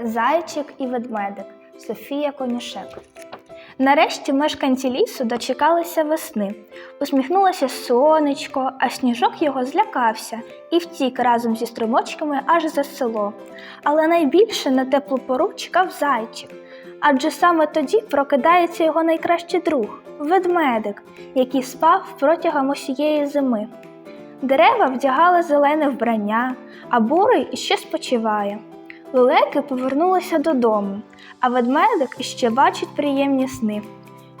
Зайчик і ведмедик Софія Конюшек. Нарешті мешканці лісу дочекалися весни. Усміхнулося сонечко, а сніжок його злякався і втік разом зі струмочками аж за село. Але найбільше на теплу пору чекав зайчик, адже саме тоді прокидається його найкращий друг ведмедик, який спав протягом усієї зими. Дерева вдягали зелене вбрання, а бурий іще спочиває. Лелеки повернулися додому, а ведмедик іще бачить приємні сни.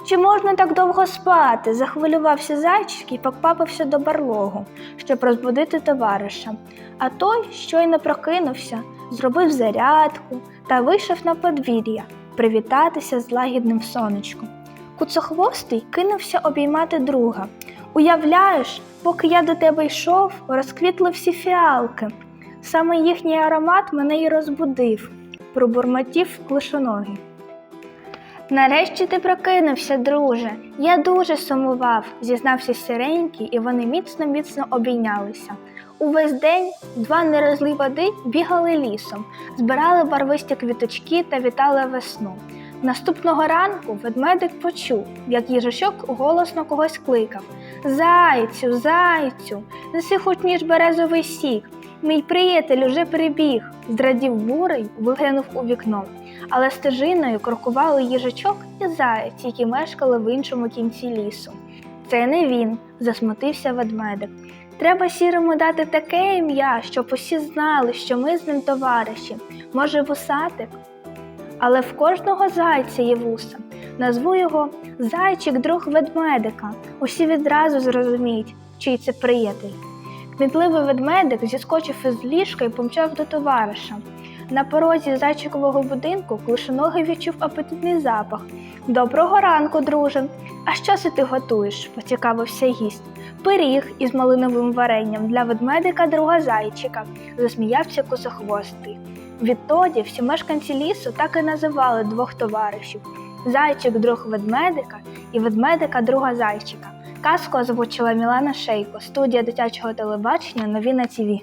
Чи можна так довго спати? захвилювався зайчик і покпапився до барлогу, щоб розбудити товариша. А той щойно прокинувся, зробив зарядку та вийшов на подвір'я привітатися з лагідним сонечком. Куцохвостий кинувся обіймати друга. Уявляєш, поки я до тебе йшов, розквітли всі фіалки. Саме їхній аромат мене й розбудив, пробурмотів клишоногий. Нарешті ти прокинувся, друже. Я дуже сумував, зізнався сіренький, і вони міцно-міцно обійнялися. Увесь день два нерозлі води бігали лісом, збирали барвисті квіточки та вітали весну. Наступного ранку ведмедик почув, як їжачок голосно когось кликав Зайцю, зайцю, неси хоч ніж березовий сік. Мій приятель уже прибіг, зрадів бурий, виглянув у вікно. Але стежиною крокували їжачок і заєць, які мешкали в іншому кінці лісу. Це не він, засмутився ведмедик. Треба сірому дати таке ім'я, щоб усі знали, що ми з ним товариші. Може, вусатик? Але в кожного зайця є вуса. Назву його зайчик друг ведмедика. Усі відразу зрозуміють, чий це приятель. Кмітливий ведмедик зіскочив із ліжка і помчав до товариша. На порозі зайчикового будинку клишоногий відчув апетитний запах. Доброго ранку, друже. А що це ти готуєш? поцікавився гість. Пиріг із малиновим варенням для ведмедика друга зайчика, засміявся косохвостий. Відтоді всі мешканці лісу так і називали двох товаришів зайчик друг ведмедика і ведмедика друга зайчика. Казку озвучила Мілана Шейко, студія дитячого телебачення Нові на ТІВІ.